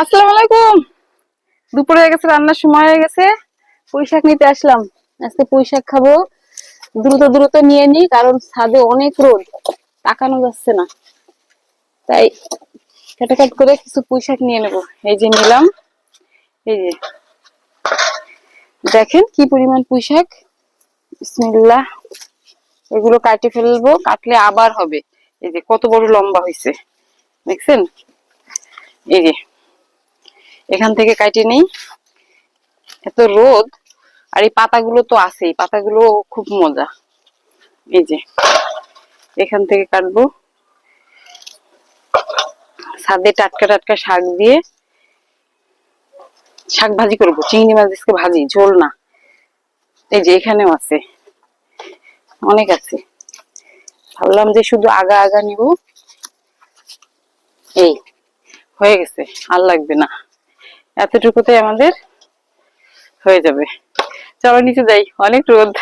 আসসালামু আলাইকুম। দুপুর হয়ে গেছে, রান্নার সময় হয়ে গেছে। পুঁই শাক নিতে আসলাম। আজকে পুঁই শাক খাব। দ্রুত দ্রুত নিয়ে নি কারণ ছাদে অনেক রোদ। তাকানো যাচ্ছে না। তাই কাটাকাট করে কিছু পুঁই শাক নিয়ে নেব। এই যে নিলাম। এই যে। দেখেন কি পরিমাণ পুঁই শাক এগুলো কাটে ফেলব, কাটলে আবার হবে। এই যে কত বড় লম্বা হয়েছে দেখছেন? এই যে। এখান থেকে কাটে নেই। এত রোদ, আর এই পাতাগুলো তো আছেই, পাতাগুলো খুব মজা। এই যে, এখান থেকে কাটবো। ছাদে টাটকা টাটকা শাক দিয়ে শাক ভাজি করব, চিংড়ি মাছ আজকে ভাজি, ঝোল না। এই যে, এখানেও আছে। অনেক আছে। ভাবলাম যে শুধু আগা আগা নিব। এই, হয়ে গেছে, আর লাগবে না। এতটুকুতে আমাদের হয়ে যাবে। চলো নিচে যাই অনেক রোদ।